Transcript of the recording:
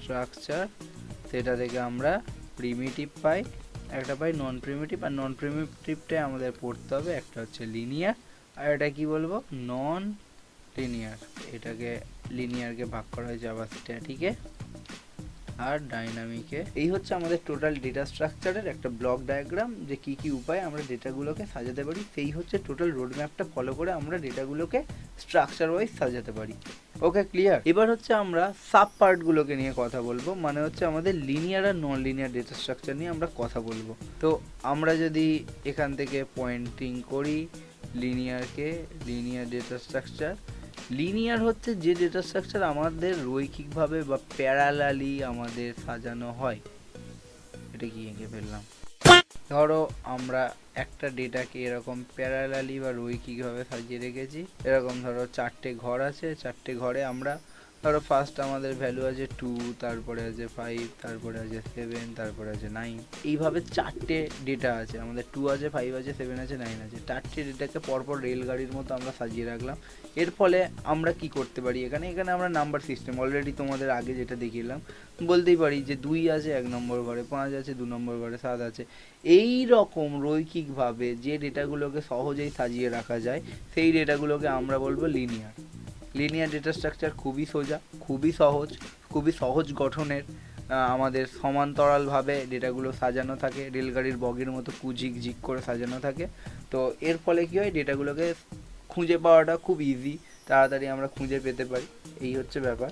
Structure সেটা থেকে আমরা প্রিমিটিভ পাই, একটা পাই নন প্রিমিটিভ আর নন প্রিমিটিভটাই আমাদের পড়তে হবে, একটা হচ্ছে লিনিয়ার আর এটা কি বলব? নন লিনিয়ার এটাকে লিনিয়ারকে ভাগ করা হয়েছে আবার স্ট্যাটিকে আর ডাইনামিকে এই হচ্ছে আমাদের টোটাল ডেটা স্ট্রাকচারের একটা ব্লক ডায়াগ্রাম যে কি কি উপায়ে আমরা ডেটাগুলোকে সাজাতে পারি, সেই হচ্ছে টোটাল রোড ম্যাপটা ফলো করে আমরা ডেটাগুলোকে স্ট্রাকচার ওয়াইজ সাজাতে পারি। ওকে ক্লিয়ার এবার হচ্ছে আমরা সাব পার্টগুলোকে নিয়ে কথা বলব। মানে হচ্ছে আমাদের লিনিয়ার আর নন লিনিয়ার ডেটা স্ট্রাকচার নিয়ে আমরা কথা বলব। তো আমরা যদি এখান থেকে পয়েন্টিং করি লিনিয়ারকে লিনিয়ার ডেটা স্ট্রাকচার লিনিয়ার হচ্ছে যে ডেটা স্ট্রাকচার আমাদের রৈখিকভাবে বা প্যারালালি আমাদের সাজানো হয়। এটা কি এঁকে ফেললাম? ধরো আমরা একটা ডেটাকে এরকম প্যারালালি বা রৈখিকভাবে সাজিয়ে রেখেছি। এরকম ধরো চারটে ঘর আছে, চারটে ঘরে আমরা ধরো ফার্স্ট আমাদের ভ্যালু আছে টু তারপরে আছে ফাইভ তারপরে আছে সেভেন তারপরে আছে নাইন এইভাবে চারটে ডেটা আছে। আমাদের টু আছে ফাইভ আছে সেভেন আছে নাইন আছে। চারটে ডেটাকে পরপর রেলগাড়ির মতো আমরা সাজিয়ে রাখলাম। এর ফলে আমরা কি করতে পারি? এখানে এখানে আমরা নাম্বার সিস্টেম অলরেডি তোমাদের আগে যেটা দেখিলাম, বলতেই পারি যে দুই আছে, এক নম্বর ঘরে পাঁচ আছে, দু নম্বর ঘরে সাত আছে। এই রকম রৈখিকভাবে যে ডেটাগুলোকে সহজেই সাজিয়ে রাখা যায়, সেই ডেটাগুলোকে আমরা বলব লিনিয়ার লিনিয়ার ডেটা স্ট্রাকচার খুবই সোজা, খুবই সহজ খুবই সহজ গঠনের আমাদের সমান্তরালভাবে ডেটাগুলো সাজানো থাকে, রেলগাড়ির বগির মতো কুঝিক ঝিক করে সাজানো থাকে। তো এর ফলে কী হয়, ডেটাগুলোকে খুঁজে পাওয়াটা খুব ইজি তাড়াতাড়ি আমরা খুঁজে পেতে পারি। এই হচ্ছে ব্যাপার.